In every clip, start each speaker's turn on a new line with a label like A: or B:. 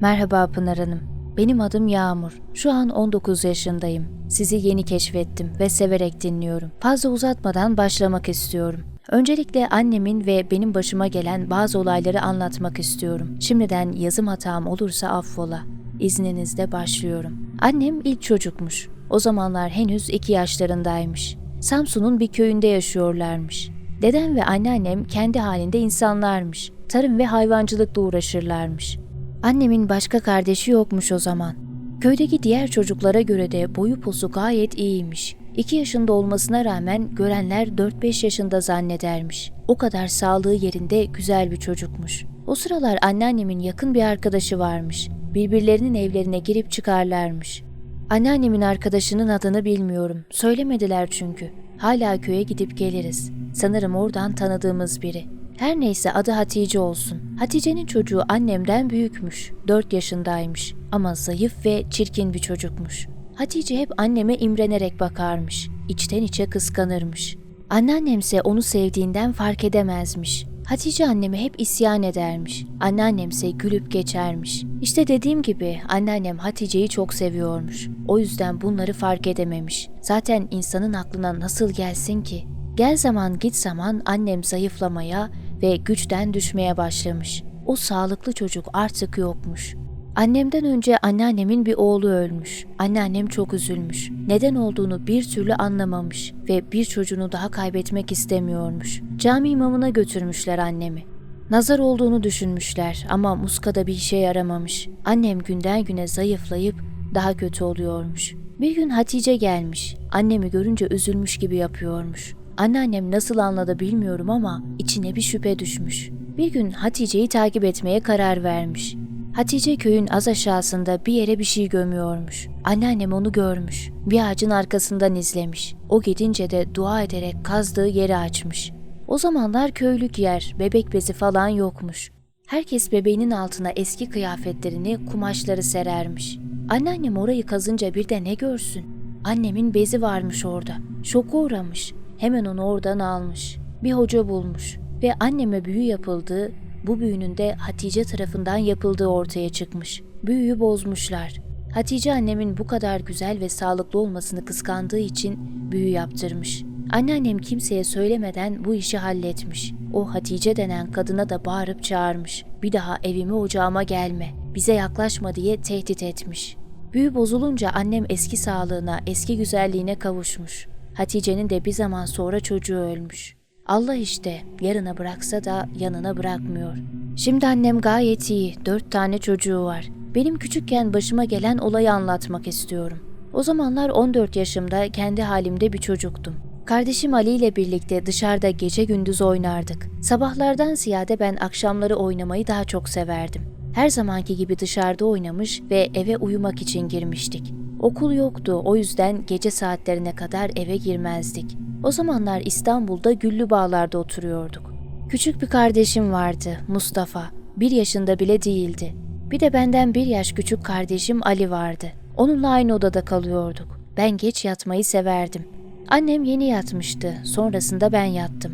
A: Merhaba Pınar Hanım. Benim adım Yağmur. Şu an 19 yaşındayım. Sizi yeni keşfettim ve severek dinliyorum. Fazla uzatmadan başlamak istiyorum. Öncelikle annemin ve benim başıma gelen bazı olayları anlatmak istiyorum. Şimdiden yazım hatam olursa affola. İzninizle başlıyorum. Annem ilk çocukmuş. O zamanlar henüz 2 yaşlarındaymış. Samsun'un bir köyünde yaşıyorlarmış. Dedem ve anneannem kendi halinde insanlarmış. Tarım ve hayvancılıkla uğraşırlarmış. Annemin başka kardeşi yokmuş o zaman. Köydeki diğer çocuklara göre de boyu posu gayet iyiymiş. 2 yaşında olmasına rağmen görenler 4-5 yaşında zannedermiş. O kadar sağlığı yerinde güzel bir çocukmuş. O sıralar anneannemin yakın bir arkadaşı varmış. Birbirlerinin evlerine girip çıkarlarmış. Anneannemin arkadaşının adını bilmiyorum. Söylemediler çünkü. Hala köye gidip geliriz. Sanırım oradan tanıdığımız biri. Her neyse adı Hatice olsun. Hatice'nin çocuğu annemden büyükmüş. 4 yaşındaymış ama zayıf ve çirkin bir çocukmuş. Hatice hep anneme imrenerek bakarmış. İçten içe kıskanırmış. Anneannemse onu sevdiğinden fark edemezmiş. Hatice anneme hep isyan edermiş. Anneannemse gülüp geçermiş. İşte dediğim gibi anneannem Hatice'yi çok seviyormuş. O yüzden bunları fark edememiş. Zaten insanın aklına nasıl gelsin ki? Gel zaman git zaman annem zayıflamaya ve güçten düşmeye başlamış. O sağlıklı çocuk artık yokmuş. Annemden önce anneannemin bir oğlu ölmüş. Anneannem çok üzülmüş. Neden olduğunu bir türlü anlamamış ve bir çocuğunu daha kaybetmek istemiyormuş. Cami imamına götürmüşler annemi. Nazar olduğunu düşünmüşler ama muskada bir işe yaramamış. Annem günden güne zayıflayıp daha kötü oluyormuş. Bir gün Hatice gelmiş. Annemi görünce üzülmüş gibi yapıyormuş. Anneannem nasıl anladı bilmiyorum ama içine bir şüphe düşmüş. Bir gün Hatice'yi takip etmeye karar vermiş. Hatice köyün az aşağısında bir yere bir şey gömüyormuş. Anneannem onu görmüş. Bir ağacın arkasından izlemiş. O gidince de dua ederek kazdığı yeri açmış. O zamanlar köylük yer, bebek bezi falan yokmuş. Herkes bebeğinin altına eski kıyafetlerini, kumaşları serermiş. Anneannem orayı kazınca bir de ne görsün? Annemin bezi varmış orada. Şoka uğramış. Hemen onu oradan almış. Bir hoca bulmuş ve anneme büyü yapıldığı, bu büyünün de Hatice tarafından yapıldığı ortaya çıkmış. Büyüyü bozmuşlar. Hatice annemin bu kadar güzel ve sağlıklı olmasını kıskandığı için büyü yaptırmış. Anneannem kimseye söylemeden bu işi halletmiş. O Hatice denen kadına da bağırıp çağırmış. Bir daha evime ocağıma gelme, bize yaklaşma diye tehdit etmiş. Büyü bozulunca annem eski sağlığına, eski güzelliğine kavuşmuş. Hatice'nin de bir zaman sonra çocuğu ölmüş. Allah işte yarına bıraksa da yanına bırakmıyor. Şimdi annem gayet iyi, dört tane çocuğu var. Benim küçükken başıma gelen olayı anlatmak istiyorum. O zamanlar 14 yaşımda kendi halimde bir çocuktum. Kardeşim Ali ile birlikte dışarıda gece gündüz oynardık. Sabahlardan ziyade ben akşamları oynamayı daha çok severdim. Her zamanki gibi dışarıda oynamış ve eve uyumak için girmiştik. Okul yoktu o yüzden gece saatlerine kadar eve girmezdik. O zamanlar İstanbul'da Güllü Bağlar'da oturuyorduk. Küçük bir kardeşim vardı Mustafa. Bir yaşında bile değildi. Bir de benden bir yaş küçük kardeşim Ali vardı. Onunla aynı odada kalıyorduk. Ben geç yatmayı severdim. Annem yeni yatmıştı. Sonrasında ben yattım.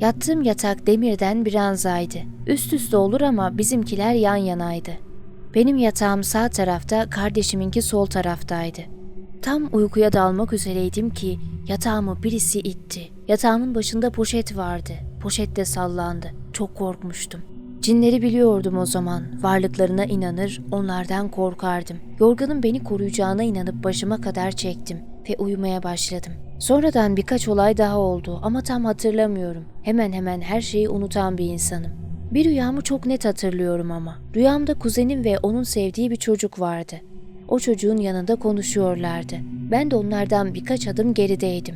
A: Yattığım yatak demirden bronzaydı. Üst üste olur ama bizimkiler yan yanaydı. Benim yatağım sağ tarafta, kardeşiminki sol taraftaydı. Tam uykuya dalmak üzereydim ki yatağımı birisi itti. Yatağımın başında poşet vardı. Poşet de sallandı. Çok korkmuştum. Cinleri biliyordum o zaman. Varlıklarına inanır, onlardan korkardım. Yorganın beni koruyacağına inanıp başıma kadar çektim ve uyumaya başladım. Sonradan birkaç olay daha oldu ama tam hatırlamıyorum. Hemen hemen her şeyi unutan bir insanım. Bir rüyamı çok net hatırlıyorum ama. Rüyamda kuzenim ve onun sevdiği bir çocuk vardı. O çocuğun yanında konuşuyorlardı. Ben de onlardan birkaç adım gerideydim.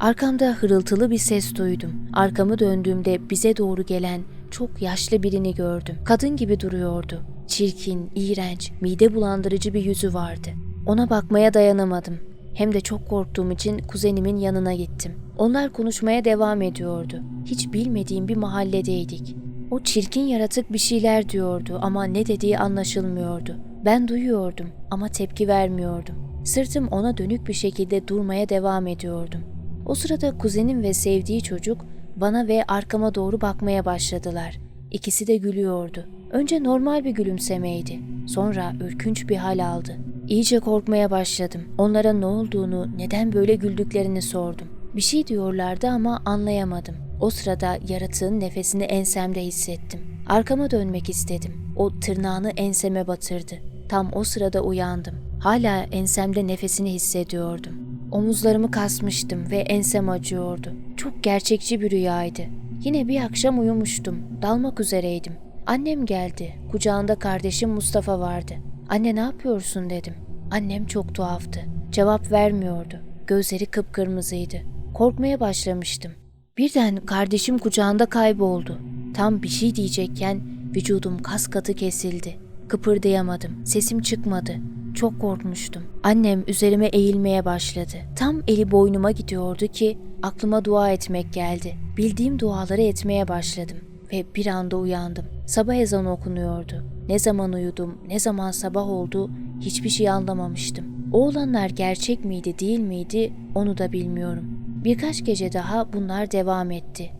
A: Arkamda hırıltılı bir ses duydum. Arkamı döndüğümde bize doğru gelen çok yaşlı birini gördüm. Kadın gibi duruyordu. Çirkin, iğrenç, mide bulandırıcı bir yüzü vardı. Ona bakmaya dayanamadım. Hem de çok korktuğum için kuzenimin yanına gittim. Onlar konuşmaya devam ediyordu. Hiç bilmediğim bir mahalledeydik. O çirkin yaratık bir şeyler diyordu ama ne dediği anlaşılmıyordu. Ben duyuyordum ama tepki vermiyordum. Sırtım ona dönük bir şekilde durmaya devam ediyordum. O sırada kuzenim ve sevdiği çocuk bana ve arkama doğru bakmaya başladılar. İkisi de gülüyordu. Önce normal bir gülümsemeydi. Sonra ürkünç bir hal aldı. İyice korkmaya başladım. Onlara ne olduğunu, neden böyle güldüklerini sordum. Bir şey diyorlardı ama anlayamadım. O sırada yaratığın nefesini ensemde hissettim. Arkama dönmek istedim. O tırnağını enseme batırdı. Tam o sırada uyandım. Hala ensemde nefesini hissediyordum. Omuzlarımı kasmıştım ve ensem acıyordu. Çok gerçekçi bir rüyaydı. Yine bir akşam uyumuştum. Dalmak üzereydim. Annem geldi. Kucağında kardeşim Mustafa vardı. Anne ne yapıyorsun dedim. Annem çok tuhaftı. Cevap vermiyordu. Gözleri kıpkırmızıydı. Korkmaya başlamıştım. Birden kardeşim kucağında kayboldu. Tam bir şey diyecekken vücudum kas katı kesildi. Kıpırdayamadım. Sesim çıkmadı. Çok korkmuştum. Annem üzerime eğilmeye başladı. Tam eli boynuma gidiyordu ki aklıma dua etmek geldi. Bildiğim duaları etmeye başladım ve bir anda uyandım. Sabah ezanı okunuyordu. Ne zaman uyudum, ne zaman sabah oldu hiçbir şey anlamamıştım. O olanlar gerçek miydi, değil miydi onu da bilmiyorum. Birkaç gece daha bunlar devam etti.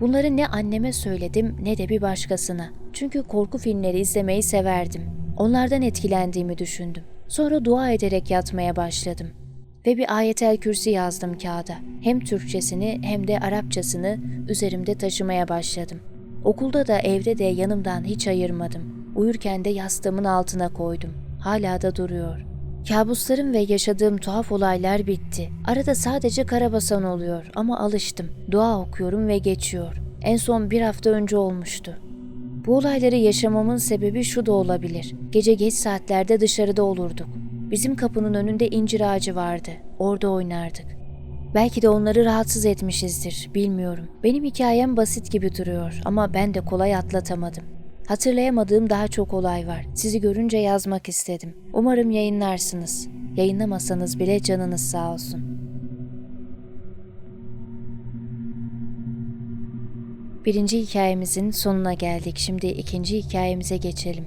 A: Bunları ne anneme söyledim ne de bir başkasına. Çünkü korku filmleri izlemeyi severdim. Onlardan etkilendiğimi düşündüm. Sonra dua ederek yatmaya başladım. Ve bir ayetel kürsi yazdım kağıda. Hem Türkçesini hem de Arapçasını üzerimde taşımaya başladım. Okulda da evde de yanımdan hiç ayırmadım. Uyurken de yastığımın altına koydum. Hala da duruyor. Kabuslarım ve yaşadığım tuhaf olaylar bitti. Arada sadece karabasan oluyor ama alıştım. Dua okuyorum ve geçiyor. En son bir hafta önce olmuştu. Bu olayları yaşamamın sebebi şu da olabilir. Gece geç saatlerde dışarıda olurduk. Bizim kapının önünde incir ağacı vardı. Orada oynardık. Belki de onları rahatsız etmişizdir, bilmiyorum. Benim hikayem basit gibi duruyor ama ben de kolay atlatamadım. Hatırlayamadığım daha çok olay var. Sizi görünce yazmak istedim. Umarım yayınlarsınız. Yayınlamasanız bile canınız sağ olsun. Birinci hikayemizin sonuna geldik. Şimdi ikinci hikayemize geçelim.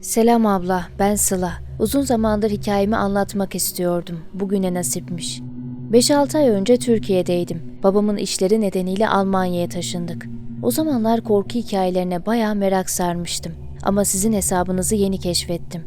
A: Selam abla, ben Sıla. Uzun zamandır hikayemi anlatmak istiyordum. Bugüne nasipmiş. 5-6 ay önce Türkiye'deydim. Babamın işleri nedeniyle Almanya'ya taşındık. O zamanlar korku hikayelerine bayağı merak sarmıştım. Ama sizin hesabınızı yeni keşfettim.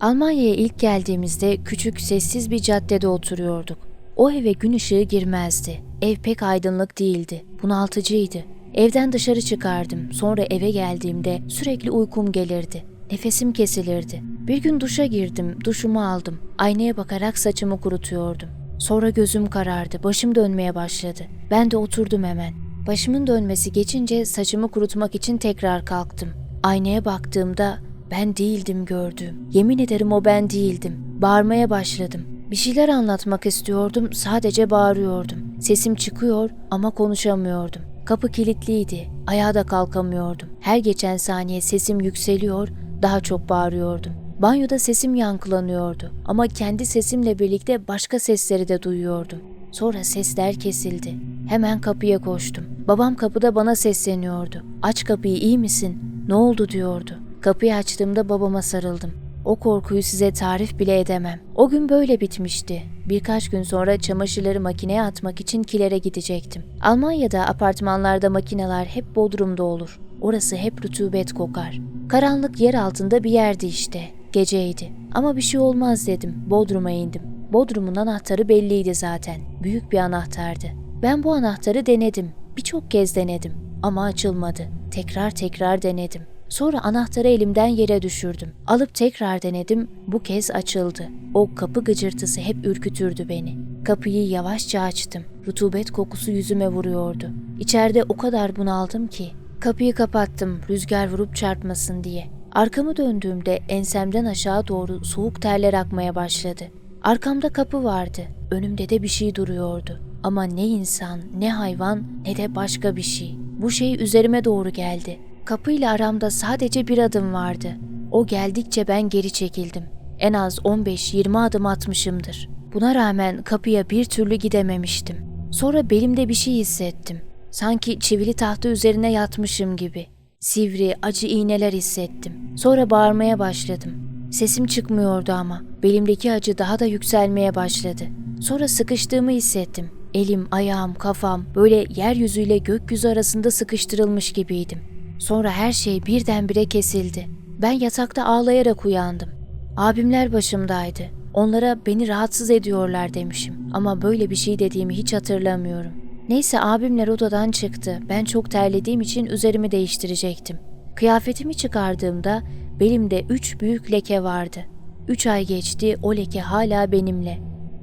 A: Almanya'ya ilk geldiğimizde küçük, sessiz bir caddede oturuyorduk. O eve gün ışığı girmezdi. Ev pek aydınlık değildi. Bunaltıcıydı. Evden dışarı çıkardım. Sonra eve geldiğimde sürekli uykum gelirdi. Nefesim kesilirdi. Bir gün duşa girdim, duşumu aldım. Aynaya bakarak saçımı kurutuyordum. Sonra gözüm karardı, başım dönmeye başladı. Ben de oturdum hemen. Başımın dönmesi geçince saçımı kurutmak için tekrar kalktım. Aynaya baktığımda ben değildim gördüğüm. Yemin ederim o ben değildim. Bağırmaya başladım. Bir şeyler anlatmak istiyordum, sadece bağırıyordum. Sesim çıkıyor ama konuşamıyordum. Kapı kilitliydi, ayağa da kalkamıyordum. Her geçen saniye sesim yükseliyor, daha çok bağırıyordum. Banyoda sesim yankılanıyordu ama kendi sesimle birlikte başka sesleri de duyuyordum. Sonra sesler kesildi. Hemen kapıya koştum. Babam kapıda bana sesleniyordu. Aç kapıyı iyi misin? Ne oldu diyordu. Kapıyı açtığımda babama sarıldım. O korkuyu size tarif bile edemem. O gün böyle bitmişti. Birkaç gün sonra çamaşırları makineye atmak için kilere gidecektim. Almanya'da apartmanlarda makineler hep bodrumda olur. Orası hep rutubet kokar. Karanlık yer altında bir yerdi işte. Geceydi. Ama bir şey olmaz dedim. Bodrum'a indim. Bodrumun anahtarı belliydi zaten. Büyük bir anahtardı. Ben bu anahtarı denedim. Birçok kez denedim. Ama açılmadı. Tekrar tekrar denedim. Sonra anahtarı elimden yere düşürdüm. Alıp tekrar denedim. Bu kez açıldı. O kapı gıcırtısı hep ürkütürdü beni. Kapıyı yavaşça açtım. Rutubet kokusu yüzüme vuruyordu. İçeride o kadar bunaldım ki. Kapıyı kapattım rüzgar vurup çarpmasın diye. Arkamı döndüğümde ensemden aşağı doğru soğuk terler akmaya başladı. Arkamda kapı vardı. Önümde de bir şey duruyordu. Ama ne insan, ne hayvan, ne de başka bir şey. Bu şey üzerime doğru geldi. Kapıyla aramda sadece bir adım vardı. O geldikçe ben geri çekildim. En az 15-20 adım atmışımdır. Buna rağmen kapıya bir türlü gidememiştim. Sonra belimde bir şey hissettim. Sanki çivili tahta üzerine yatmışım gibi. Sivri, acı iğneler hissettim. Sonra bağırmaya başladım. Sesim çıkmıyordu ama belimdeki acı daha da yükselmeye başladı. Sonra sıkıştığımı hissettim. Elim, ayağım, kafam böyle yeryüzüyle gökyüzü arasında sıkıştırılmış gibiydim. Sonra her şey birdenbire kesildi. Ben yatakta ağlayarak uyandım. Abimler başımdaydı. Onlara beni rahatsız ediyorlar demişim. Ama böyle bir şey dediğimi hiç hatırlamıyorum. Neyse abimler odadan çıktı. Ben çok terlediğim için üzerimi değiştirecektim. Kıyafetimi çıkardığımda belimde üç büyük leke vardı. Üç ay geçti, o leke hala benimle.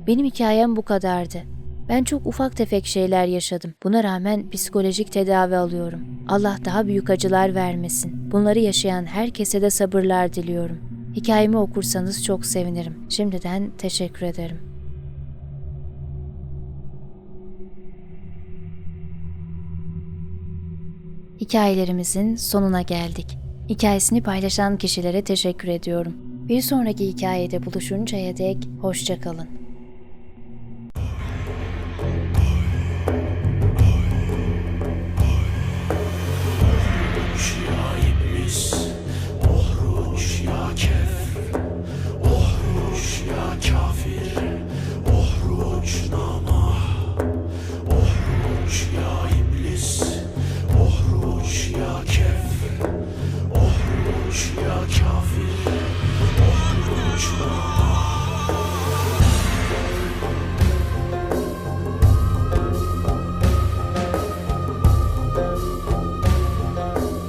A: Benim hikayem bu kadardı. Ben çok ufak tefek şeyler yaşadım. Buna rağmen psikolojik tedavi alıyorum. Allah daha büyük acılar vermesin. Bunları yaşayan herkese de sabırlar diliyorum. Hikayemi okursanız çok sevinirim. Şimdiden teşekkür ederim. Hikayelerimizin sonuna geldik. Hikayesini paylaşan kişilere teşekkür ediyorum. Bir sonraki hikayede buluşuncaya dek hoşçakalın.